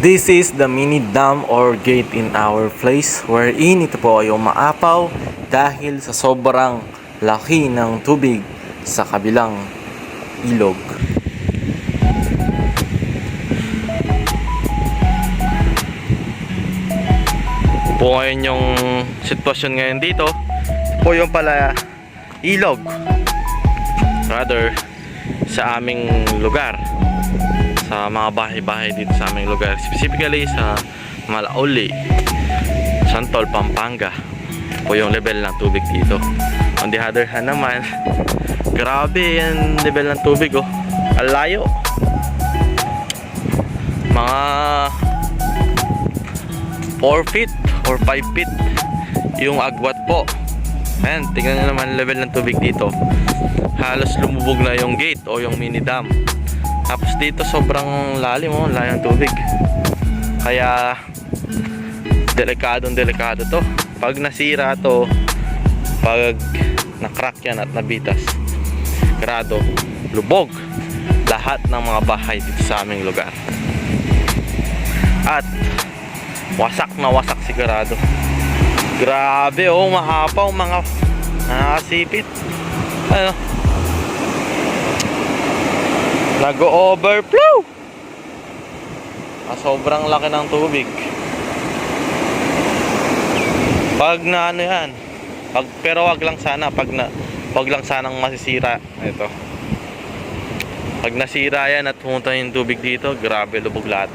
This is the mini dam or gate in our place wherein ito po ay umaapaw dahil sa sobrang laki ng tubig sa kabilang ilog. Po ngayon yung sitwasyon ngayon dito. Po yung pala ilog. Rather sa aming lugar sa mga bahay-bahay dito sa aming lugar. Specifically sa Malauli Santol, Pampanga. Po yung level ng tubig dito. On the other hand naman grabe yung level ng tubig oh. Ang layo. Mga 4 feet or 5 feet yung agwat po. Ayan tingnan nyo naman level ng tubig dito. Halos lumubog na yung gate o yung mini dam tapos dito sobrang lalim oh, lalim ng tubig. Kaya delikadong delikado to. Pag nasira to pag na-crack yan at nabitas grado lubog lahat ng mga bahay dito sa aming lugar. At wasak na wasak sigurado grabe oh mahapaw mga nakasipit ano nag-overflow! Ah, sobrang laki ng tubig. Pag na ano yan pag, pero wag lang sana pag na wag lang sanang masisira. Ito. Pag nasira yan at pumunta yung tubig dito grabe lubog lahat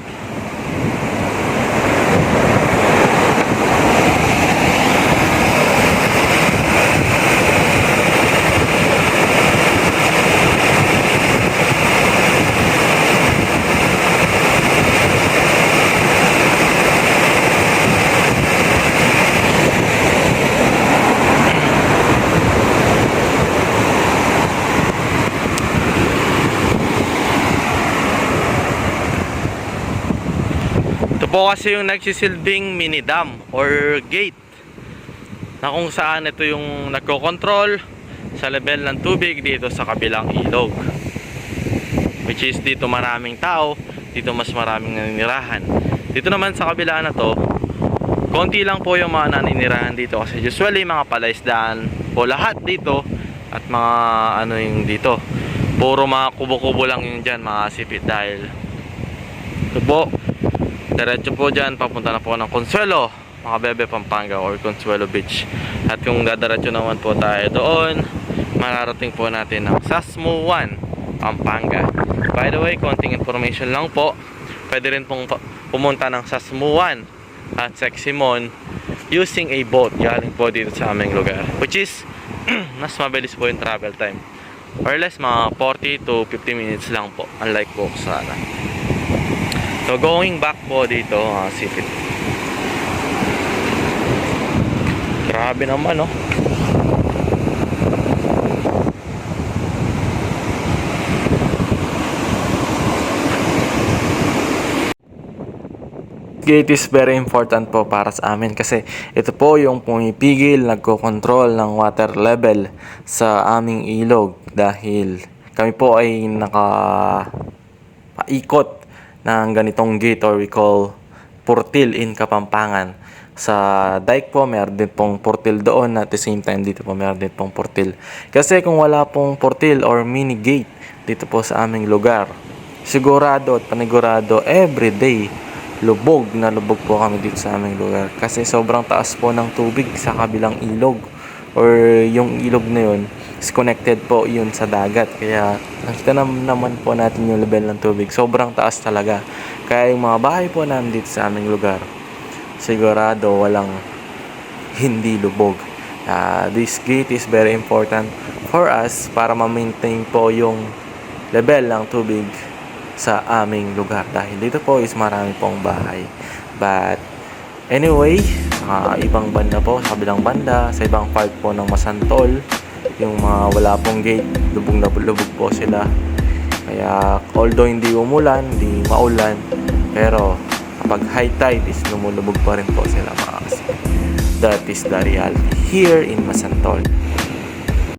Ito po kasi yung nagsisilbing mini dam or gate na kung saan ito yung nagko-control sa level ng tubig dito sa kabilang ilog. Which is dito maraming tao, dito mas maraming naninirahan. Dito naman sa kabila na to, konti lang po yung mga naninirahan dito kasi usually mga palaisdaan po lahat dito at mga ano yung dito. Puro mga kubo-kubo lang yung dyan mga sipit dahil ito po Diretso po dyan, papunta na po ng Consuelo, mga bebe Pampanga or Consuelo Beach. At kung dadaretso naman po tayo doon, mararating po natin ng Sasmuan, Pampanga. By the way, konting information lang po. Pwede rin pong pumunta ng Sasmuan at Seximon using a boat galing po dito sa aming lugar. Which is, mas mabilis po yung travel time. Or less, mga 40 to 50 minutes lang po. Unlike po sana. So going back po dito, uh, sipit. Grabe naman, oh. Gate is very important po para sa amin kasi ito po yung pumipigil, nagko-control ng water level sa aming ilog dahil kami po ay naka paikot ng ganitong gate or we call portil in Kapampangan. Sa dike po, meron din pong portil doon at the same time dito po meron din pong portil. Kasi kung wala pong portil or mini gate dito po sa aming lugar, sigurado at panigurado everyday lubog na lubog po kami dito sa aming lugar. Kasi sobrang taas po ng tubig sa kabilang ilog or yung ilog na yun is connected po yun sa dagat. Kaya nakita nam- naman po natin yung level ng tubig. Sobrang taas talaga. Kaya yung mga bahay po namin dito sa aming lugar, sigurado walang hindi lubog. Ah, this gate is very important for us para ma-maintain po yung level ng tubig sa aming lugar dahil dito po is marami pong bahay but anyway sa ibang banda po sa kabilang banda sa ibang part po ng Masantol yung mga wala pong gate lubog na lubog po sila. Kaya although hindi umulan hindi maulan pero kapag high tide is lumulubog pa rin po sila mga kasi. That is the reality here in Masantol